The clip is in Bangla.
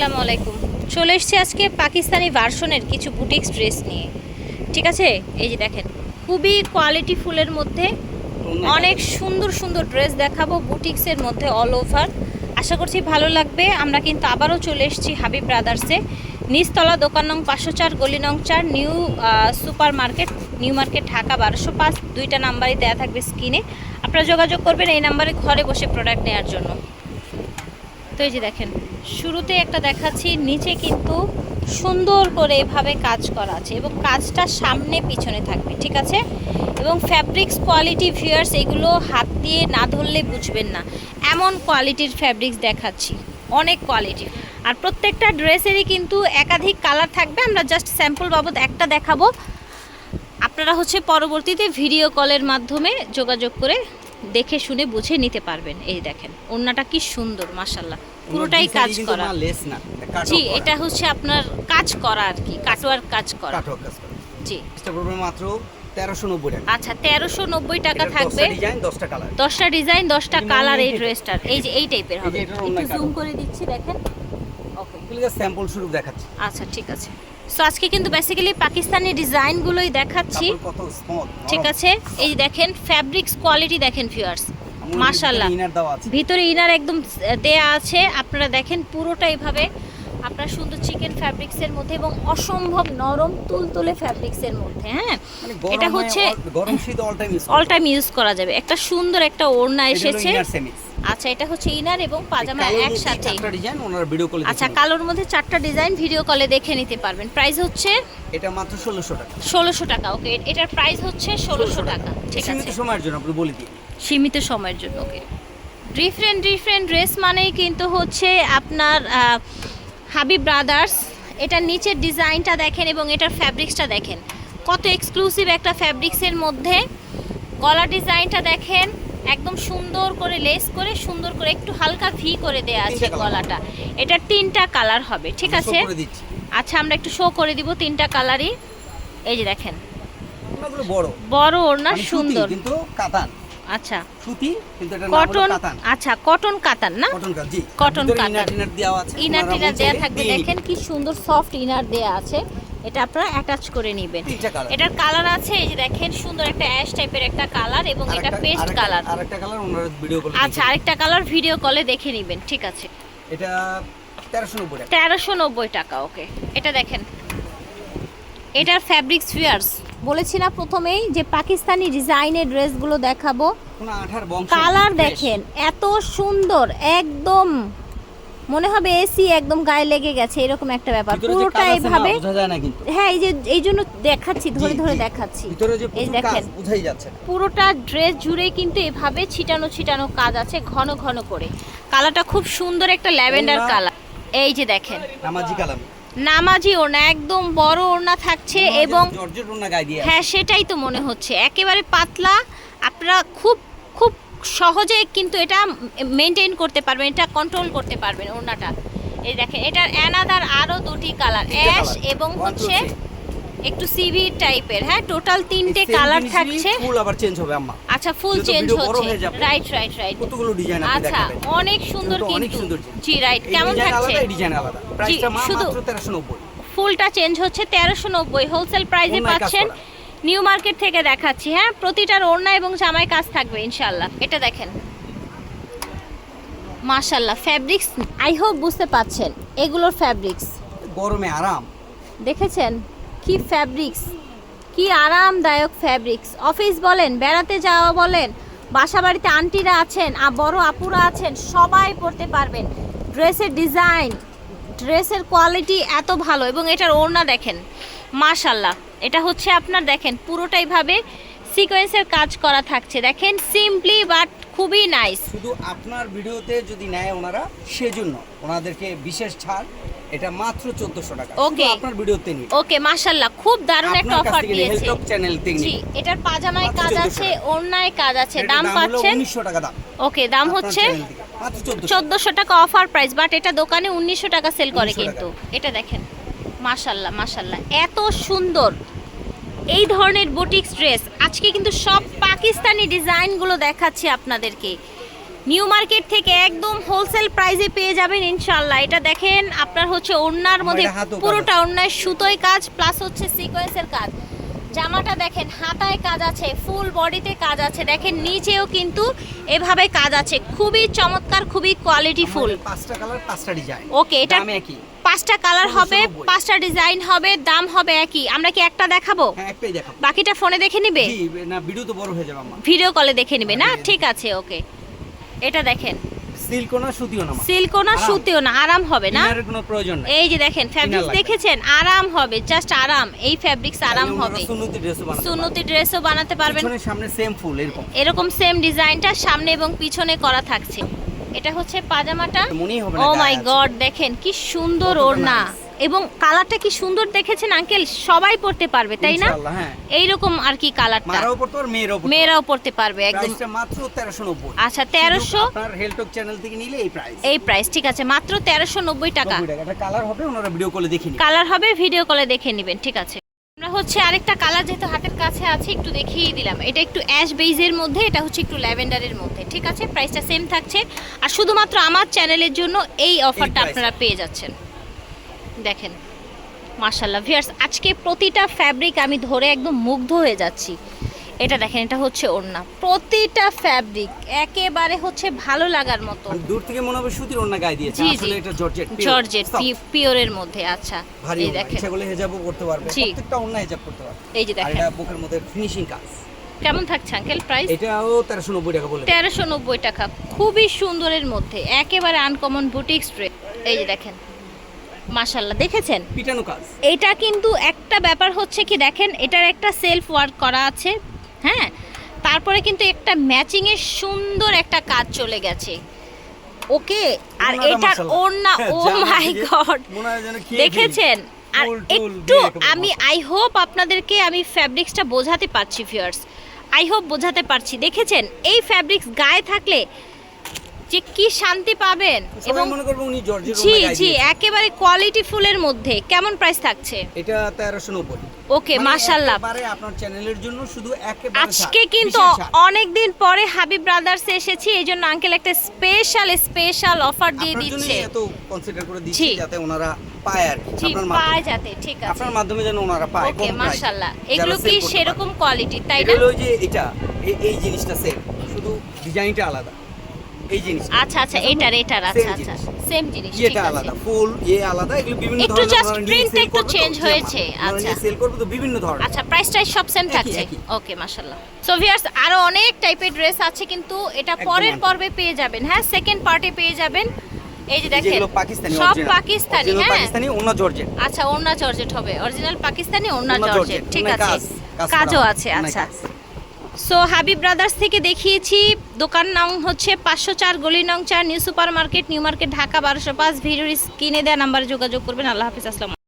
আসসালামু আলাইকুম। চলে এসেছি আজকে পাকিস্তানি ভার্সনের কিছু বুটিক্স ড্রেস নিয়ে। ঠিক আছে? এই যে দেখেন, খুবই কোয়ালিটি ফুলের মধ্যে অনেক সুন্দর সুন্দর ড্রেস দেখাবো বুটিক্সের মধ্যে অল ওভার আশা করছি ভালো লাগবে। আমরা কিন্তু আবারও চলে এসেছি হাবিব ব্রাদার্সে নিচতলা দোকান নং পাঁচশো চার, গলি নং চার new super market new market Dhaka বারোশো পাঁচ। দুইটা নাম্বারই দেওয়া থাকবে স্ক্রিনে আপনারা যোগাযোগ করবেন এই নাম্বারে ঘরে বসে প্রোডাক্ট নেওয়ার জন্য। তো এই যে দেখেন, শুরুতে একটা দেখাচ্ছি, নিচে কিন্তু সুন্দর করে এভাবে কাজ করা আছে এবং কাজটা সামনে পিছনে থাকবে, ঠিক আছে? এবং ফ্যাব্রিক্স কোয়ালিটি ভিউয়ার্স এগুলো হাত দিয়ে না ধরলে বুঝবেন না। এমন কোয়ালিটির ফ্যাব্রিক্স দেখাচ্ছি, অনেক কোয়ালিটি আর প্রত্যেকটা ড্রেসেরই কিন্তু একাধিক কালার থাকবে, আমরা জাস্ট স্যাম্পল বাবদ একটা দেখাবো। আপনারা হচ্ছে পরবর্তীতে ভিডিও কলের মাধ্যমে যোগাযোগ করে দেখে শুনে বুঝে নিতে পারবেন। এই দেখেন ওড়নাটা কি সুন্দর মাসাল্লাহ পুরোটাই কাজ করা। জি এটা হচ্ছে আপনার কাজ করা আর কি কাটোয়ার কাজ করা। জি। মাত্র আচ্ছা তেরোশো নব্বই টাকা থাকবে। দশটা ডিজাইন দশটা কালার এই ড্রেসটার। এই যে এই টাইপের হবে। একটু জুম করে দিচ্ছি দেখেন। ওকে স্যাম্পল স্বরূপ দেখাচ্ছি। আচ্ছা ঠিক আছে। সো আজকে কিন্তু বেসিক্যালি পাকিস্তানি ডিজাইনগুলোই দেখাচ্ছি। ঠিক আছে? এই দেখেন ফ্যাব্রিক্স কোয়ালিটি দেখেন ভিউয়ার্স মাশাআল্লাহ। ইনার ভিতরে ইনার একদম দেয়া আছে। আপনারা দেখেন পুরোটা এইভাবে আপনার সুন্দর চিকেন ফ্যাব্রিক্সের মধ্যে এবং অসম্ভব নরম তুলতুলে ফ্যাব্রিক্সের মধ্যে হ্যাঁ? মানে এটা হচ্ছে গরম শীত অল টাইম ইউজ করা যাবে। একটা সুন্দর একটা ওড়না এসেছে। আচ্ছা এটা হচ্ছে ইনার এবং পাজামা একসাথে। একটা ডিজাইন ওনার ভিডিও কলে আচ্ছা কালোর মধ্যে চারটা ডিজাইন ভিডিও কলে দেখে নিতে পারবেন। প্রাইস হচ্ছে এটা মাত্র 1600 টাকা। ষোলোশো টাকা ওকে। এটার প্রাইস হচ্ছে ষোলোশো টাকা। ঠিক সীমিত আছে সময়ের জন্য আপনি বলে দিন। সীমিত সময়ের জন্য ওকে। ডিফারেন্ট ডিফারেন্ট ড্রেস মানেই কিন্তু হচ্ছে আপনার হাবিব ব্রাদার্স এটার নিচের ডিজাইনটা দেখেন এবং এটার ফ্যাব্রিক্সটা দেখেন। কত এক্সক্লুসিভ একটা ফ্যাব্রিক্সের মধ্যে গলা ডিজাইনটা দেখেন একদম সুন্দর করে লেস করে সুন্দর করে একটু হালকা ভি করে দেয়া আছে গলাটা। এটা তিনটা কালার হবে ঠিক আছে? আচ্ছা আমরা একটু শো করে দিব তিনটা কালারই এই যে দেখেন। বড়। ওড়না মানে সুন্দর। কিন্তু কাতান। আচ্ছা। সুতি কিন্তু এটা কটন আচ্ছা কটন কাতান না? কটন কাজ জি। কটন কাতান। ইনার টিনার দেওয়া দেয়া থাকবে। দেখেন কি সুন্দর সফট ইনার দেয়া আছে। এটা আপনারা অ্যাটাচ করে নেবেন। এটার কালার আছে এই যে দেখেন সুন্দর একটা অ্যাশ টাইপের একটা কালার এবং এটা পেস্ট কালার আরেকটা কালার ওনার ভিডিও কলে আচ্ছা আরেকটা কালার ভিডিও কলে দেখে নেবেন ঠিক আছে। এটা 1390 টাকা। তেরোশো নব্বই টাকা ওকে এটা দেখেন। এটার ফ্যাব্রিক্স ফিয়ার্স বলেছি না প্রথমেই যে পাকিস্তানি ডিজাইনের ড্রেসগুলো দেখাবো। কালার দেখেন এত সুন্দর একদম। মনে হবে এসি একদম গায়ে লেগে গেছে এরকম একটা ব্যাপার। পুরোটা এইভাবে হ্যাঁ এই যে এই জন্য দেখাচ্ছি ধরে ধরে দেখাচ্ছি। এই দেখেন। পুরোটা ড্রেস জুড়ে কিন্তু এভাবে ছিটানো ছিটানো কাজ আছে ঘন ঘন করে। কালারটা খুব সুন্দর একটা ল্যাভেন্ডার কালার। এই যে দেখেন। নামাজি কালাম নামাজি ওড়না একদম বড় ওড়না থাকছে এবং ওনা হ্যাঁ সেটাই তো মনে হচ্ছে। একেবারে পাতলা আপনারা খুব খুব সহজে কিন্তু এটা মেনটেন করতে পারবেন এটা কন্ট্রোল করতে পারবেন ওড়নাটা। এই দেখেন এটার অ্যানাদার আরও দুটি কালার অ্যাশ এবং হচ্ছে একটু সিভি টাইপের হ্যাঁ টোটাল তিনটে কালার থাকছে। ফুল আবার চেঞ্জ হবে আম্মা। আচ্ছা ফুল চেঞ্জ হচ্ছে। রাইট রাইট রাইট কতগুলো ডিজাইন আপনি আচ্ছা অনেক সুন্দর কিন্তু। জি রাইট কেমন থাকছে? ডিজাইন আলাদা। প্রাইসটা মাত্র 1390 ফুলটা চেঞ্জ হচ্ছে তেরোশো নব্বই। হোলসেল প্রাইসে পাচ্ছেন। নিউ মার্কেট থেকে দেখাচ্ছি হ্যাঁ? প্রতিটার ওড়না এবং জামায় কাজ থাকবে ইনশাল্লাহ এটা দেখেন। মাশাল্লাহ ফ্যাব্রিক্স আই হোপ বুঝতে পাচ্ছেন এগুলোর ফ্যাব্রিক্স গরমে আরাম। দেখেছেন? কি ফ্যাব্রিক্স কি আরামদায়ক ফ্যাব্রিক্স অফিস বলেন বেড়াতে যাওয়া বলেন বাসা বাড়িতে আন্টিরা আছেন আর বড় আপুরা আছেন সবাই পরতে পারবেন। ড্রেসের ডিজাইন ড্রেসের কোয়ালিটি এত ভালো এবং এটার ওড়না দেখেন। মাশাল্লাহ এটা হচ্ছে আপনার দেখেন পুরোটাই ভাবে সিকোয়েন্সের কাজ করা থাকছে। দেখেন সিম্পলি বাট খুবই নাইস শুধু আপনার ভিডিওতে যদি নেয় ওনারা সেজন্য ওনাদেরকে বিশেষ ছাড় এটা মাত্র 1400 টাকা। Okay. আপনার ভিডিওতে নিন। ওকে মাশাল্লাহ খুব দারুণ একটা অফার দিয়েছে। হেলটক চ্যানেল থেকে জি এটার পাজামায় কাজ আছে। ওড়নায় কাজ আছে দাম পাচ্ছেন 1900 টাকা দাম। ওকে দাম হচ্ছে channel থেকে। মাত্র 1400 চোদ্দোশো টাকা অফার প্রাইস বাট এটা দোকানে উনিশশো টাকা সেল করে কিন্তু। এটা দেখেন মাশাল্লাহ মাশাল্লাহ এত সুন্দর। এই ধরনের বুটিক্স ড্রেস আজকে কিন্তু সব পাকিস্তানি ডিজাইনগুলো দেখাচ্ছি আপনাদেরকে। নিউ মার্কেট থেকে একদম হোলসেল প্রাইসে পেয়ে যাবেন ইনশাল্লাহ এটা দেখেন আপনার হচ্ছে ওড়নার মধ্যে পুরোটা ওড়নায় সুতোয় কাজ প্লাস হচ্ছে সিকোয়েন্সের কাজ। জামাটা দেখেন হাতায় কাজ আছে ফুল বডিতে কাজ আছে। দেখেন নিচেও কিন্তু এভাবে কাজ আছে। খুবই চমৎকার খুবই কোয়ালিটি ফুল পাঁচটা কালার পাঁচটা ডিজাইন ওকে এটা দাম একই। পাঁচটা কালার হবে পাঁচটা ডিজাইন হবে দাম হবে একই। আমরা কি একটা দেখাবো? হ্যাঁ বাকিটা ফোনে দেখে নিবে? ভিডিও তো বড় হয়ে যাবে ভিডিও কলে দেখে নিবে না? হ্যাঁ। ঠিক আছে ওকে। এটা দেখেন। সিল্কও না সুতিও না সিল্কও না। সুতিও না আরাম হবে না? এর কোনো প্রয়োজন নাই। এই যে দেখেন ফ্যাব্রিক্স দেখেছেন? আরাম হবে জাস্ট আরাম। এই ফ্যাব্রিক্স আরাম হবে। সুন্নতি ড্রেসও বানাতে সুন্নতি ড্রেসও বানাতে পারবেন। সামনে সেম ফুল এরকম। এরকম সেম ডিজাইনটা সামনে এবং পিছনে করা থাকছে। এটা হচ্ছে পাজামাটা। ও মাই গড দেখেন কি সুন্দর ওড়না। এবং কালারটা কি সুন্দর দেখেছেন আঙ্কেল সবাই পড়তে পারবে তাই না? হ্যাঁ। এইরকম আর কি কালারটা। মারাও পড়তো আর মেয়েরাও পড়তো মেয়েরাও পড়তে পারবে একদম। মাত্র 1390 আচ্ছা তেরোশো? আপনার হেলটক চ্যানেল থেকে নিলে এই প্রাইস এই প্রাইস ঠিক আছে মাত্র তেরোশো নব্বই টাকা। এটা কালার হবে ওনারা ভিডিও কলে দেখে নিবে। কালার হবে ভিডিও কলে দেখে নেবেন ঠিক আছে। আমরা হচ্ছে আরেকটা কালার যেহেতু হাতের কাছে আছে একটু দেখিয়ে দিলাম। এটা একটু অ্যাশ বেইজের মধ্যে এটা হচ্ছে একটু ল্যাভেন্ডারের মধ্যে ঠিক আছে? প্রাইসটা সেম থাকছে। আর শুধুমাত্র আমার চ্যানেলের জন্য এই অফারটা আপনারা পেয়ে যাচ্ছেন। দেখেন মার্শাল্লাহ ভিয়ার্স আজকে প্রতিটা ফ্যাব্রিক আমি ধরে একদম মুগ্ধ হয়ে যাচ্ছি। এটা দেখেন এটা হচ্ছে ওড়না। প্রতিটা ফ্যাব্রিক একেবারে হচ্ছে ভালো লাগার মতো। মানে দূর থেকে মনে হবে সুতির ওন্না গায়ে দিয়েছে। আসলে। এটা জর্জেট জর্জেট পিওরের মধ্যে আচ্ছা। এই দেখেন। করলে হেজাবও করতে পারবে। প্রত্যেকটা ওন্না হেজাব করতে পারবে। এই যে দেখেন এটা বুকের মধ্যে ফিনিশিং কাজ কেমন থাকছে আঙ্কেল প্রাইস এটাও 1390 টাকা বলে। তেরোশো নব্বই টাকা। খুবই সুন্দরের মধ্যে। একেবারে আনকমন বুটিক স্ট্রেট এই যে দেখেন। মাশাল্লাহ দেখেছেন? পিটানো কাজ। এটা কিন্তু একটা ব্যাপার হচ্ছে কি দেখেন এটার একটা সেলফ ওয়ার্ক করা আছে হ্যাঁ? তারপরে কিন্তু একটা ম্যাচিং এর সুন্দর একটা কাজ চলে গেছে। ওকে? আর এটার মাশাআল্লাহ। ওড়না ও মাই গড দেখেছেন? আর একটু আমি আই হোপ আপনাদেরকে আমি ফ্যাব্রিক্সটা বোঝাতে পারছি ফিয়ার্স আই হোপ বোঝাতে পারছি। দেখেছেন? এই ফ্যাব্রিক্স গায়ে থাকলে যে কি শান্তি পাবেন এবং মনে করবে উনি জর্জের জি জি একেবারে কোয়ালিটি ফুলের মধ্যে। কেমন প্রাইস থাকছে? এটা 1390 ওকে মানে মাশাল্লাহ একেবারে আপনার চ্যানেলের জন্য শুধু একেবারে আজকে কিন্তু অনেক দিন পরে হাবিব ব্রাদার্স এসেছি এই জন্য আঙ্কেল একটা স্পেশাল স্পেশাল অফার দিয়ে দিচ্ছে। এত কনসিডার করে দিচ্ছি যাতে ওনারা পায় আর কি আপনার মাধ্যমে। পায় যাতে ঠিক আছে। আপনার মাধ্যমে যেন ওনারা পায় ওকে যারা এগুলো কি সেরকম কোয়ালিটি তাই না? হলো যে এটা এই- এই জিনিসটা সেম শুধু ডিজাইনটা আলাদা। এই জিনিস। আচ্ছা আচ্ছা এটার এটার আচ্ছা আচ্ছা সেম জিনিস আছে। আলাদা ফুল ইয়ে আলাদা এগুলো বিভিন্ন একটু ধরনের একটু করবে তো, change জি, হয়েছে, আচ্ছা। সেল করবে তো বিভিন্ন ধরনের। আচ্ছা সব সেম থাকছে? ওকে মাশাআল্লাহ। সো ভিউয়ার্স আরও অনেক টাইপের ড্রেস আছে কিন্তু এটা পরের পর্বে পেয়ে যাবেন। হ্যাঁ সেকেন্ড পার্টে পেয়ে যাবেন। এই যে দেখেন পাকিস্তানি সব পাকিস্তানি হ্যাঁ। পাকিস্তানি অন্য জর্জেট আচ্ছা ওড়না জর্জেট হবে। অরিজিনাল পাকিস্তানি ওড়না জর্জেট ঠিক আছে। কাজ করা। কাজও আছে ওড়নায় আচ্ছা। সো হাবিব ব্রাদার্স থেকে দেখিয়েছি, দোকান নাম হচ্ছে পাঁচশো চার গলি নং চার new super market new market Dhaka বারোশো পাঁচ। ভিডিওর স্ক্রিনে দেওয়া নাম্বারে যোগাযোগ করবেন। আল্লাহ হাফিজ, আসসালাম